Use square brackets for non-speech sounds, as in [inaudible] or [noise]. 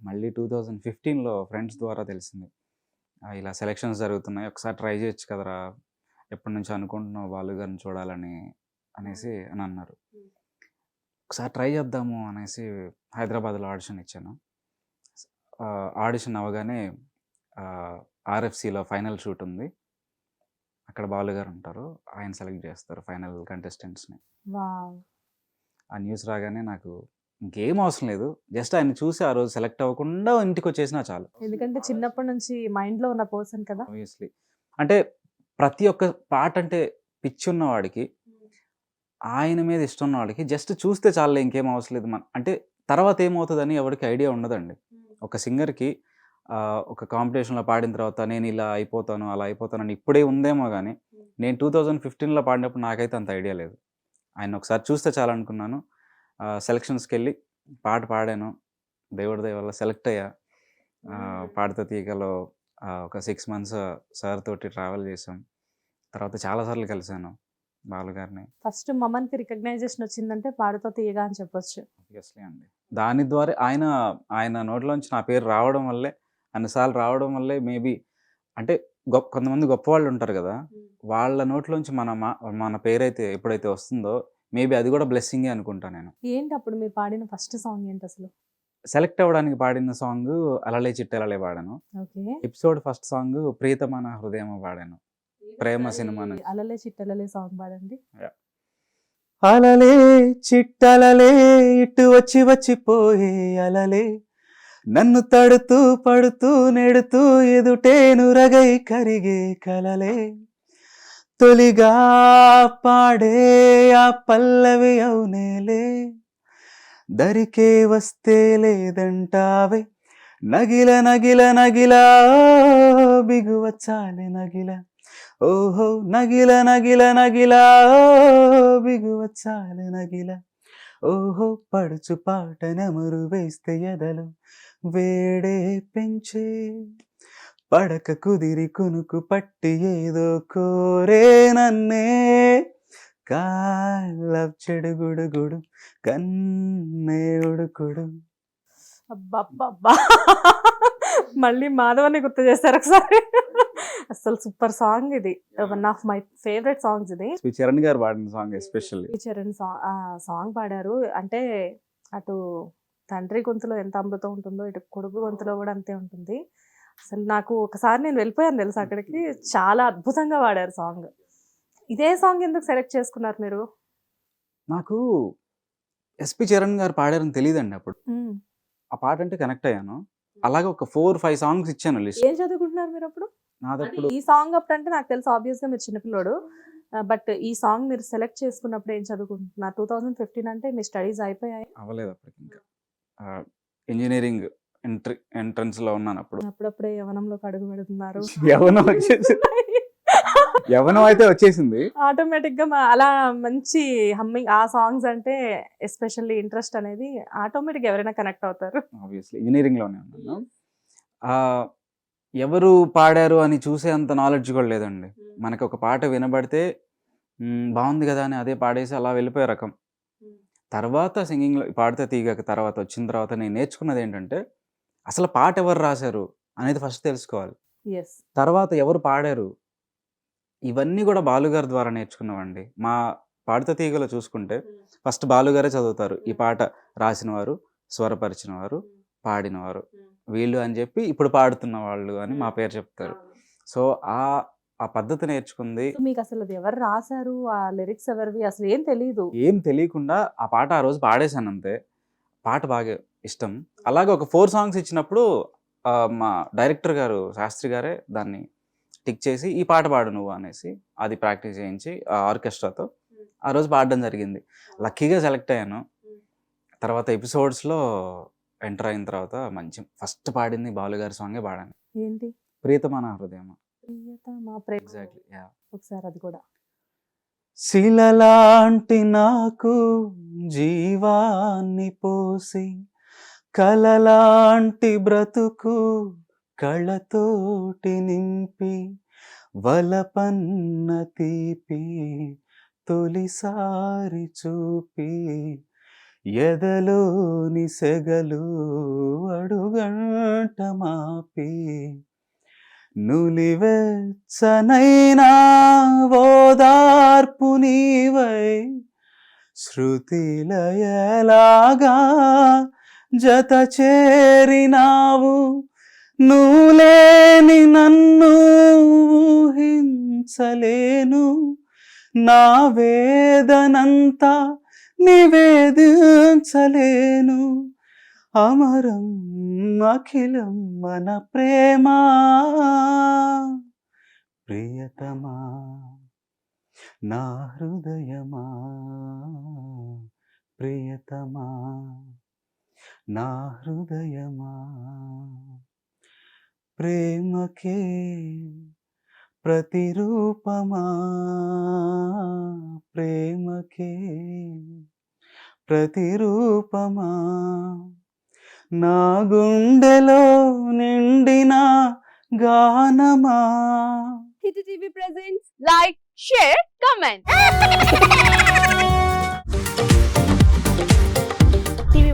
మళ్ళీ two thousand ఫిఫ్టీన్‌లో friends ద్వారా తెలిసింది. ఇలా సెలక్షన్స్ జరుగుతున్నాయి. ఒకసారి ట్రై చేయొచ్చు కదరా! ఎప్పటినుంచో అనుకుంటున్నావు బాలు గారిని చూడాలని అనేసి అని అన్నారు. ఒకసారి ట్రై చేద్దాము అనేసి హైదరాబాద్‌లో ఆడిషన్ ఇచ్చాను. ఆడిషన్ అవ్వగానే ఆహ్, ఆర్ఎఫ్‌సిలో ఫైనల్ షూట్ ఉంది. అక్కడ బాలు గారు ఉంటారు. ఆయన సెలెక్ట్ చేస్తారు ఫైనల్ కంటెస్టెంట్స్‌ని. ఆ న్యూస్ రాగానే నాకు ఇంకేం అవసరం లేదు. జస్ట్ ఆయన్ని చూసి ఆ రోజు సెలెక్ట్ అవ్వకుండా ఇంటికొచ్చేసినా చాలు. ఎందుకంటే చిన్నప్పటి నుంచి మైండ్‌లో ఉన్న పర్సన్ కదా! ఆబ్వియస్లీ. అంటే ప్రతి ఒక్క పాట అంటే పిచ్చున్న వాడికి, ఆయన మీద ఇష్టం ఉన్న వాడికి జస్ట్ చూస్తే చాలులే ఇంకేం అవసరం లేదు. మన అంటే తర్వాత ఏమవుతదని ఎవరికీ ఐడియా ఉండదండి. ఒక సింగర్‌కి ఒక కాంపిటీషన్‌లో పాడిన తర్వాత నేను ఇలా అయిపోతాను, అలా అయిపోతానని ఇప్పుడే ఉందేమో గానీ, నేను 2015లో పాడినప్పుడు నాకైతే అంత ఐడియా లేదు. ఆయన్ని ఒకసారి చూస్తే చాలనుకున్నాను. ఆహ్, సెలక్షన్స్‌కెళ్ళి పాట పాడాను. దేవుడి దయ వల్ల సెలెక్ట్ అయ్యా. పాడుతా తీగలో ఒక 6 మంత్స్ సార్ తోటి ట్రావెల్ చేశాం. తర్వాత చాలా సార్లు కలిసాను బాలు గారిని. ఫస్ట్ మమన్‌కి రికగ్నైజేషన్ వచ్చిందంటే పాడుతా తీయగా అని చెప్పొచ్చు. ఆబ్వియస్లీ అండి. దాని ద్వారా ఆయన ఆయన నోట్లోంచి నా పేరు రావడం వల్లే, అన్ని సార్లు రావడం వల్లే మేబీ అంటే గొప్ కొంతమంది గొప్పవాళ్ళు ఉంటారు గదా! వాళ్ళ నోట్లోంచి మన మా మన పేరైతే ఎప్పుడైతే వస్తుందో మేబీ అది కూడా బ్లెస్సింగే అనుకుంటా నేను. ఏంటి అప్పుడు మీరు పాడిన ఫస్ట్ సాంగ్ ఏంటసలు? సెలెక్ట్ అవ్వడానికి పాడిన సాంగు 'అలలే చిట్టలలే' పాడాను. ఓకే. ఎపిసోడ్ ఫస్ట్ సాంగు 'ప్రియతమా నా హృదయమా' పాడాను. ప్రేమ సినిమా. అలలే చిట్టలలే సాంగ్ పాడండి. అలలే చిట్టలలే ఇటు వచ్చి వచ్చిపోయే అలలే నన్ను తడుతూ పడుతూ నెడుతూ ఎదుటే నురగై కరిగే కలలే తొలిగా పాడే ఆ పల్లవి అవునేలే. దరికే వస్తే లేదంటావే. నగిల నగిల నగిలా బిగువచ్చాలే నగిల. ఓహో నగిల నగిల నగిలా బిగువచ్చాలే నగిల. ఓహో పడుచు పాట నెమరు వేస్తే ఎదలు వేడే పెంచే పడక కుదిరి కునుకు పట్టి ఏదో కోరే నన్నే కాలవ్ చెడుగుడుగుడు కన్నే ఉడుకుడు అబ్బబ్బబ్బా! మళ్ళీ మాధవన్ని గుర్తు చేశారు ఒకసారి. అసలు సూపర్ సాంగ్ ఇది. One of my favourite songs ఇది. శ్రీ చరణ్ గారు పాడిన సాంగ్ ఎస్పెషల్లీ చరణ్ సా ఆ సాంగ్ పాడారు. అంటే అటు తండ్రి గొంతులో ఎంత అమృతం ఉంటుందో, ఇటు కొడుకు గొంతులో కూడా అంతే ఉంటుంది. అసలు నాకు ఒకసారి నేను వెళ్ళిపోయాను తెలుసా అక్కడికి. చాలా అద్భుతంగా పాడారు సాంగ్. ఇదే సాంగ్ ఎందుకు సెలెక్ట్ చేసుకున్నారు మీరు? నాకు ఎస్‌పి చరణ్ గారు పాడారని తెలీదండి అప్పుడు. ఆ పాట అంటే కనెక్ట్ అయ్యాను. అలాగే ఒక 4, 5 సాంగ్స్ ఇచ్చాను లిస్ట్. ఏం చదువుకుంటున్నారు మీరప్పుడు? నాదప్పుడు ఈ సాంగ్ అప్పుడంటే నాకు తెలుసు ఆబ్వియస్‌గా మీరు చిన్నపిల్లోడు. బట్ ఈ సాంగ్ మీరు సెలెక్ట్ చేసుకున్నప్పుడు ఏం చదువుకుంటున్నారు? 2015 అంటే మీ స్టడీస్ అయిపోయాయి. అవ్వలేదు అప్పటికింకా. ఆహ్, ఇంజినీరింగ్ ఎంట్రీ ఎంట్రన్స్‌లో ఉన్నాను అప్పుడు. అప్పుడప్పుడే యవ్వనంలోకి అడుగు పెడుతున్నారు. యవ్వనం వచ్చేసింది. [laughs] యవ్వనం అయితే వచ్చేసింది. ఆటోమేటిక్‌గా మ అలా మంచి హమ్మింగ్ ఆ సాంగ్స్ అంటే ఎస్పెషల్లీ ఇంట్రెస్ట్ అనేది ఆటోమేటిక్‌గా ఎవరైనా కనెక్ట్ అవుతారు. ఆబ్వియస్లీ ఇంజినీరింగ్‌లోనే ఉన్నాను. ఆహ్, ఎవరు పాడారు అని చూసే అంత నాలెడ్జ్ కూడా లేదండి. మనకి ఒక పాట వినబడితే హ్మ్, బావుంది గదా! అని అదే పాడేసి అలా వెళ్ళిపోయే రకం. తర్వాత సింగింగ్‌లో పాడితే తీగక తర్వాత వచ్చిన తర్వాత నేను నేర్చుకున్నది ఏంటంటే, అసలు పాట ఎవరు రాశారు అనేది ఫస్ట్ తెలుసుకోవాలి. తర్వాత ఎవరు పాడారు? ఇవన్నీ కూడా బాలుగారి ద్వారా నేర్చుకున్నవండి. మా పాడుతా తీగలో చూసుకుంటే ఫస్ట్ బాలుగారే చదువుతారు. ఈ పాట రాసినవారు, స్వరపరిచినవారు, పాడినవారు. వీళ్ళు అని చెప్పి ఇప్పుడు పాడుతున్న వాళ్ళు అని మా పేరు చెప్తారు. సో, ఆ ఆ పద్ధతి నేర్చుకుంది. మీకసలు అది ఎవరు రాసారు? ఆ లిరిక్స్ ఎవరివి? అసలు ఏం తెలీదు. ఏం తెలియకుండా ఆ పాట ఆ రోజు పాడేశానంతే. పాట బాగా ఇష్టం. అలాగే ఒక 4 సాంగ్స్ ఇచ్చినప్పుడు మా డైరెక్టర్ గారు శాస్త్రి గారే దాన్ని టిక్ చేసి ఈ పాట పాడు నువ్వు అనేసి అది ప్రాక్టీస్ చేయించి ఆర్కెస్ట్రాతో ఆ రోజు పాడడం జరిగింది. లక్కీగా సెలెక్ట్ అయ్యాను. తర్వాత ఎపిసోడ్స్‌లో ఎంటర్ అయిన తర్వాత మంచి ఫస్ట్ పాడింది బాలుగారి సాంగే పాడాను. ఏంటి? 'ప్రియతమా నా హృదయమా'. ప్రియతమా ప్రేమ ఎగ్జాక్ట్‌లీ. ఒకసారి అది కూడా. శిలలాంటి నాకు జీవాన్ని పోసి కలలాంటి బ్రతుకు కళతోటి నింపి వలపన్న తీపి తొలిసారి చూపి ఎదలోని సెగలు అడుగంట మాపి నులివెచ్చనైనా ఓదార్పు నీవై శృతిలయలాగా జత చేరినావు. నువ్వులేని నన్ను ఊహించలేను. నా వేదనంతా నివేదించలేను. అమరం అఖిలం మన ప్రేమ. ప్రియతమా నా హృదయమా. ప్రియతమా. నా హృదయమా? ప్రేమకే ప్రతిరూపమా? ప్రేమకే ప్రతిరూపమా? నా గుండెలో నిండిన గానమా? Hit TV presents like share comment.